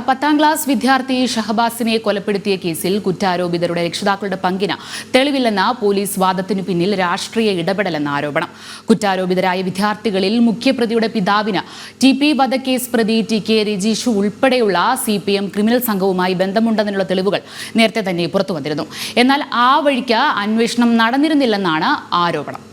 പത്താം ക്ലാസ് വിദ്യാർത്ഥി ഷഹബാസിനെ കൊലപ്പെടുത്തിയ കേസിൽ കുറ്റാരോപിതരുടെ രക്ഷിതാക്കളുടെ പങ്കിന് തെളിവില്ലെന്ന പോലീസ് വാദത്തിനു പിന്നിൽ രാഷ്ട്രീയ ഇടപെടലെന്ന ആരോപണം. കുറ്റാരോപിതരായ വിദ്യാർത്ഥികളിൽ മുഖ്യപ്രതിയുടെ പിതാവിന് ടി പി വധക്കേസ് പ്രതി ടി കെ രജീഷു ഉൾപ്പെടെയുള്ള സി പി എം ക്രിമിനൽ സംഘവുമായി ബന്ധമുണ്ടെന്നുള്ള തെളിവുകൾ നേരത്തെ തന്നെ പുറത്തുവന്നിരുന്നു എന്നാൽ ആ വഴിക്ക് അന്വേഷണം നടന്നിരുന്നില്ലെന്നാണ് ആരോപണം.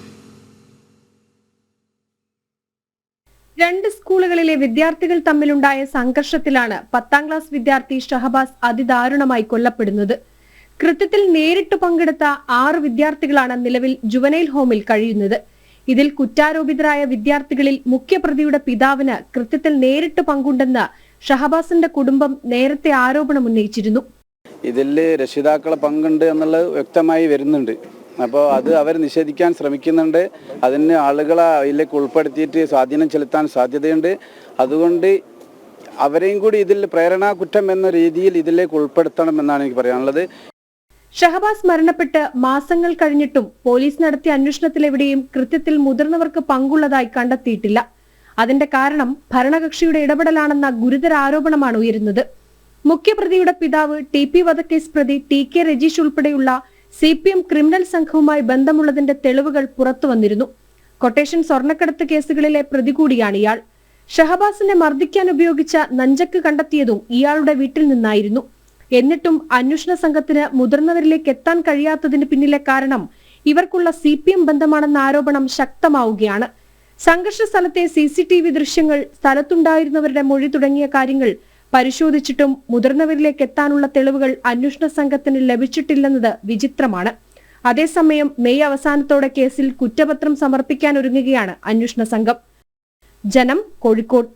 രണ്ട് സ്കൂളുകളിലെ വിദ്യാർത്ഥികൾ തമ്മിലുണ്ടായ സംഘർഷത്തിലാണ് പത്താം ക്ലാസ് വിദ്യാർത്ഥി ഷഹബാസ് അതിദാരുണമായി കൊല്ലപ്പെടുന്നത്. കൃത്യത്തിൽ നേരിട്ട് പങ്കെടുത്ത ആറ് വിദ്യാർത്ഥികളാണ് നിലവിൽ ജുവനൈൽ ഹോമിൽ കഴിയുന്നത്. ഇതിൽ കുറ്റാരോപിതരായ വിദ്യാർത്ഥികളിൽ മുഖ്യപ്രതിയുടെ പിതാവിന് കൃത്യത്തിൽ നേരിട്ട് പങ്കുണ്ടെന്ന് ഷഹബാസിന്റെ കുടുംബം നേരത്തെ ആരോപണം ഉന്നയിച്ചിരുന്നു ഇതിൽ രക്ഷിതാക്കളെ പങ്കുണ്ട് എന്നുള്ളത് വ്യക്തമായി വരുന്നുണ്ട്. അപ്പോൾ അത് അവർ നിഷേധിക്കാൻ ശ്രമിക്കുന്നുണ്ട്. അതിന് ആളുകളെ അതിലേക്ക് ഉൾപ്പെടുത്തിയിട്ട് സ്വാധീനം ചെലുത്താൻ സാധ്യതയുണ്ട്. അതുകൊണ്ട് അവരെയും കൂടി ഇതിൽ പ്രേരണാ കുറ്റം എന്ന രീതിയിൽ ഇതിലേക്ക് ഉൾപ്പെടുത്തണം എന്നാണ് എനിക്ക് പറയാനുള്ളത്. ഷഹബാസ് മരണപ്പെട്ട് മാസങ്ങൾ കഴിഞ്ഞിട്ടും പോലീസ് നടത്തിയ അന്വേഷണത്തിൽ എവിടെയും കൃത്യത്തിൽ മുതിർന്നവർക്ക് പങ്കുള്ളതായി കണ്ടെത്തിയിട്ടില്ല. അതിന്റെ കാരണം ഭരണകക്ഷിയുടെ ഇടപെടലാണെന്ന ഗുരുതര ആരോപണമാണ് ഉയരുന്നത്. മുഖ്യപ്രതിയുടെ പിതാവ് ടി പി വധക്കേസ് പ്രതി ടി കെ രജീഷ് ഉൾപ്പെടെയുള്ള സി പി എം ക്രിമിനൽ സംഘവുമായി ബന്ധമുള്ളതിന്റെ തെളിവുകൾ പുറത്തു വന്നിരുന്നു. കൊട്ടേഷൻ സ്വർണക്കടത്ത് കേസുകളിലെ പ്രതി കൂടിയാണ് ഇയാൾ. ഷഹബാസിനെ മർദ്ദിക്കാൻ ഉപയോഗിച്ച നഞ്ചക്ക് കണ്ടെത്തിയതും ഇയാളുടെ വീട്ടിൽ നിന്നായിരുന്നു. എന്നിട്ടും അന്വേഷണ സംഘത്തിന് മുതിർന്നവരിലേക്ക് എത്താൻ കഴിയാത്തതിന് പിന്നിലെ കാരണം ഇവർക്കുള്ള സി പി എം ബന്ധമാണെന്ന ആരോപണം ശക്തമാവുകയാണ്. സംഘർഷ സ്ഥലത്തെ സി സി ടി വി ദൃശ്യങ്ങൾ സ്ഥലത്തുണ്ടായിരുന്നവരുടെ മൊഴി തുടങ്ങിയ കാര്യങ്ങൾ പരിശോധിച്ചിട്ടും മുതിർന്നവരിലേക്ക് എത്താനുള്ള തെളിവുകൾ അന്വേഷണ സംഘത്തിന് ലഭിച്ചിട്ടില്ലെന്നത് വിചിത്രമാണ്. അതേസമയം മെയ് അവസാനത്തോടെ കേസിൽ കുറ്റപത്രം സമർപ്പിക്കാൻ ഒരുങ്ങുകയാണ് അന്വേഷണ സംഘം. ജനം കോഴിക്കോട്.